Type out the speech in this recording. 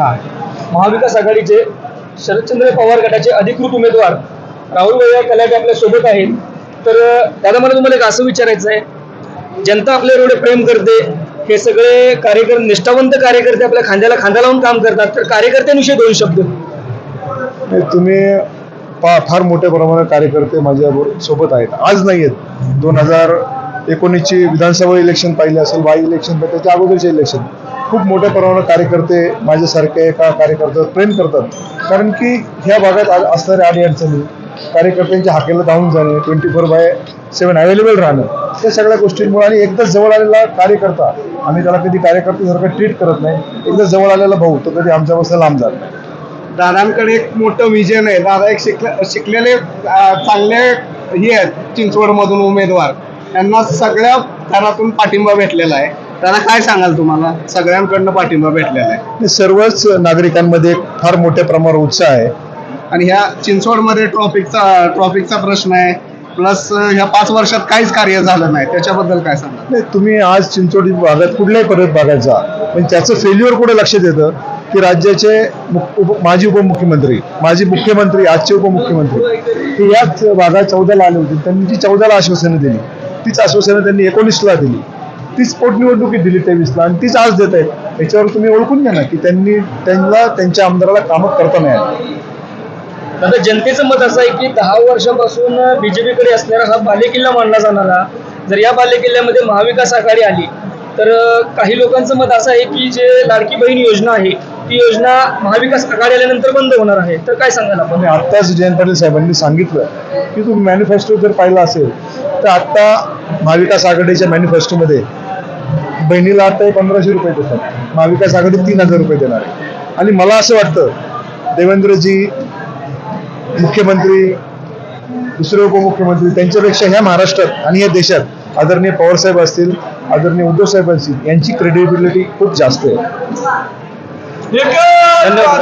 हा महाविकास आघाडीचे शरदचंद्र पवार गटाचे अधिकृत उमेदवार राहुल वैया कलाटे आपल्यासोबत आहेत. तर दादा मला तुम्हाला एक असं विचारायचं आहे जनता आपल्यावर एवढे प्रेम करते हे सगळे कार्यकर्ते निष्ठावंत कार्यकर्ते आपल्या खांद्याला खांदा लावून काम करतात तर कार्यकर्त्यांविषयी दोन शब्द. तुम्ही पा फार मोठ्या प्रमाणात कार्यकर्ते माझ्या सोबत आहेत. आज नाही आहेत. दोन हजार एकोणीसची विधानसभा इलेक्शन पाहिले असेल वाई इलेक्शन त्याच्या अगोदरचे इलेक्शन खूप मोठ्या प्रमाणात कार्यकर्ते माझ्यासारखे एका कार्यकर्त्यावर प्रेम करतात. कारण की ह्या भागात आ- असणाऱ्या अडीअडचणी कार्यकर्त्यांच्या हाकेला धावून जाणे twenty four by seven available राहणं त्या सगळ्या गोष्टींमुळे आणि एकदा जवळ आलेला कार्यकर्ता आम्ही त्याला कधी कार्यकर्त्यासारखं ट्रीट करत नाही एकदा जवळ आलेला भाऊ तो कधी आमच्यापासून लांब जात नाही. दादांकडे एक मोठं विजन आहे. दादा एक शिकले शिकलेले चांगले हे आहेत चिंचवडमधून उमेदवार. त्यांना सगळ्या घरातून पाठिंबा भेटलेला आहे. दादा काय सांगाल तुम्हाला? सगळ्यांकडनं पाठिंबा भेटलेला आहे. सर्वच नागरिकांमध्ये फार मोठ्या प्रमाणावर उत्साह आहे. आणि ह्या चिंचवडमध्ये ट्रॉफिकचा ट्रॉफिकचा प्रश्न आहे. प्लस ह्या पाच वर्षात काहीच कार्य झालं नाही. त्याच्याबद्दल काय सांगाल? नाही तुम्ही आज चिंचोडी भागात कुठल्याही परत भागात जा. पण त्याचं फेल्युअर कुठे लक्षात येतं? की राज्याचे उप माजी उपमुख्यमंत्री माजी मुख्यमंत्री आजचे उपमुख्यमंत्री हे याच भागात चौदाला आले होते. त्यांनी जी चौदाला आश्वासनं दिली तीच आश्वासनं त्यांनी एकोणीसला दिली. तीच पोटनिवडणुकीत दिली तेवीसला आणि तीच आज देत आहेत याच्यावर तुम्ही ओळखून घ्या ना की त्यांनी त्यांना त्यांच्या आमदाराला कामं करता नाही आली. दादा जनतेचं मत असं आहे की दहा वर्षापासून बीजेपीकडे असणारा हा बालेकिल्ला मानला जाणारा जर या बालेकिल्ल्यामध्ये महाविकास आघाडी आली तर काही लोकांचं मत असं आहे की जे लाडकी बहीण योजना आहे ती योजना महाविकास आघाडी आल्यानंतर बंद होणार आहे. तर काय सांगाल आपण? आत्ताच जयंत पाटील साहेबांनी सांगितलं की तुम्ही मॅनिफेस्टो जर पाहिला असेल तर आत्ता महाविकास आघाडीच्या मॅनिफेस्टोमध्ये बहिणीला आता पंधराशे रुपये देतात. महाविकास आघाडी तीन हजार रुपये देणार आहे. आणि मला असं वाटतं देवेंद्रजी मुख्यमंत्री दुसरे उपमुख्यमंत्री त्यांच्यापेक्षा ह्या महाराष्ट्रात आणि या देशात आदरणीय पवारसाहेब असतील आदरणीय उद्धव साहेब असतील यांची क्रेडिबिलिटी खूप जास्त आहे. धन्यवाद.